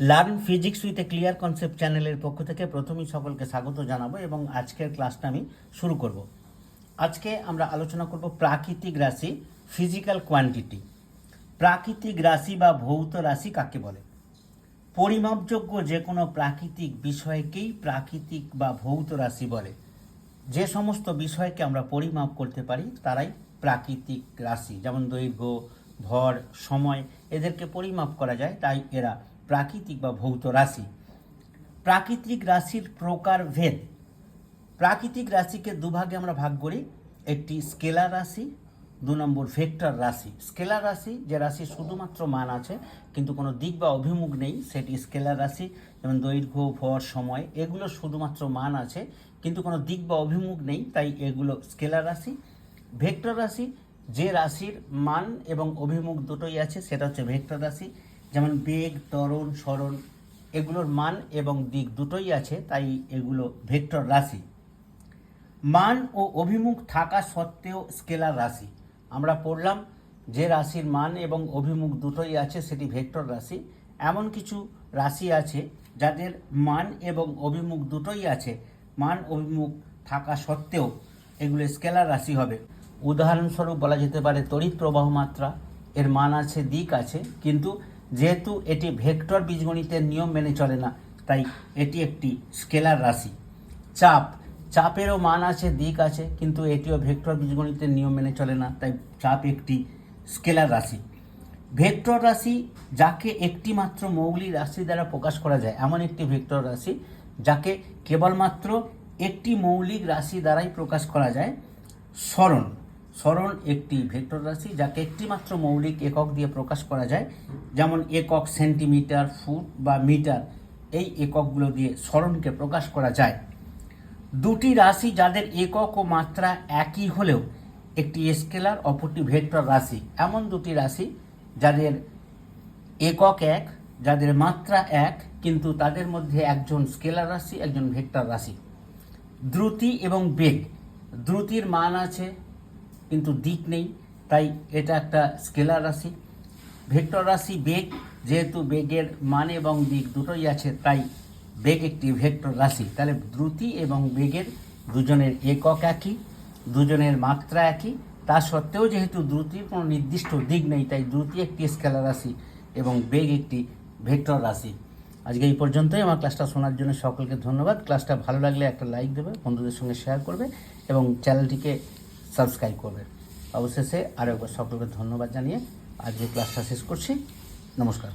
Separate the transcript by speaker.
Speaker 1: Learn physics with a clear concept চ্যানেলের পক্ষ থেকে প্রথমেই সকলকে স্বাগত জানাব এবং আজকের ক্লাসটা আমি শুরু করব। আজকে আমরা আলোচনা করব প্রাকৃতিক রাশি ফিজিক্যাল কোয়ান্টিটি প্রাকৃতিক রাশি বা ভৌত রাশি কাকে বলে? পরিমাপযোগ্য যে কোনো প্রাকৃতিক বিষয়কেই প্রাকৃতিক বা ভৌত রাশি বলে। যে সমস্ত বিষয়কে আমরা পরিমাপ করতে পারি, তারাই প্রাকৃতিক রাশি। যেমন দৈর্ঘ্য, ভর, সময়, এদেরকে পরিমাপ করা যায়, তাই এরা প্রাকৃতিক বা ভৌত রাশি। প্রাকৃতিক রাশির প্রকার ভেদ। প্রাকৃতিক রাশিকে দুভাগে আমরা ভাগ করি। একটি স্কেলার রাশি, দু নম্বর ভেক্টর রাশি। স্কেলার রাশি, যে রাশি শুধুমাত্র মান আছে, কিন্তু কোনো দিক বা অভিমুখ নেই, সেটি স্কেলার রাশি, যেমন দৈর্ঘ্য, ভর, সময়, এগুলো শুধুমাত্র মান আছে, কিন্তু কোনো দিক বা অভিমুখ নেই, তাই এগুলো স্কেলার রাশি। ভেক্টর রাশি, যে রাশির মান এবং অভিমুখ দুটোই আছে, সেটা হচ্ছে ভেক্টর রাশি। যেমন বেগ, ত্বরণ সরণ এগুলোর মান এবং দিক দুটোই আছে, তাই এগুলো ভেক্টর রাশি। মান ও অভিমুখ থাকা সত্ত্বেও স্কেলার রাশি। আমরা পড়লাম যে রাশির মান এবং অভিমুখ দুটোই আছে, সেটি ভেক্টর রাশি। এমন কিছু রাশি আছে যাদের মান এবং অভিমুখ দুটোই আছে। মান, অভিমুখ থাকা সত্ত্বেও এগুলো স্কেলার রাশি হবে। উদাহরণস্বরূপ বলা যেতে পারে তড়িৎ প্রবাহ মাত্রা, এর মান আছে, দিক আছে, কিন্তু যেহেতু এটি ভেক্টর বীজগণিতের নিয়ম মেনে চলে না, তাই এটি একটি স্কেলার রাশি। চাপ, চাপেরও মান আছে, দিক আছে, কিন্তু এটিও ভেক্টর বীজগণিতের নিয়ম মেনে চলে না, তাই চাপ একটি স্কেলার রাশি। ভেক্টর রাশি যাকে একটি মাত্র মৌলিক রাশি দ্বারা প্রকাশ করা যায়, এমন একটি ভেক্টর রাশি যাকে কেবলমাত্র একটি মৌলিক রাশি দ্বারাই প্রকাশ করা যায় সরণ সরণ একটি ভেক্টর রাশি যাকে একটি মাত্র মৌলিক একক দিয়ে প্রকাশ করা যায়। যেমন একক সেন্টিমিটার, ফুট বা মিটার, এই এককগুলো দিয়ে সরণকে প্রকাশ করা যায়। দুটি রাশি যাদের একক ও মাত্রা একই হলেও একটি স্কেলার, অপরটি ভেক্টর রাশি। এমন দুটি রাশি যাদের একক এক, যাদের মাত্রা এক, কিন্তু তাদের মধ্যে একজন স্কেলার রাশি, একজন ভেক্টর রাশি। দ্রুতি এবং বেগ। দ্রুতির মান আছে কিন্তু দিক নেই। তাই এটা একটা স্কেলার রাশি। ভেক্টর রাশি বেগ, যেহেতু বেগের মান এবং দিক দুটোই আছে, তাই বেগ একটি ভেক্টর রাশি। তাহলে দ্রুতি এবং বেগের দুজনের একক একই, দুজনের মাত্রা একই। তা সত্ত্বেও যেহেতু দ্রুতির কোনো নির্দিষ্ট দিক নেই, তাই দ্রুতি একটি স্কেলার রাশি এবং বেগ একটি ভেক্টর রাশি। আজকে এই পর্যন্তই। আমার ক্লাসটা শোনার জন্য সকলকে ধন্যবাদ। ক্লাসটা ভালো লাগলে একটা লাইক দেবে, বন্ধুদের সঙ্গে শেয়ার করবে এবং চ্যানেলটিকে সাবস্ক্রাইব করবে অবশেষে আরও একবার সকলকে ধন্যবাদ জানিয়ে আজকে ক্লাসটা শেষ করছি। নমস্কার।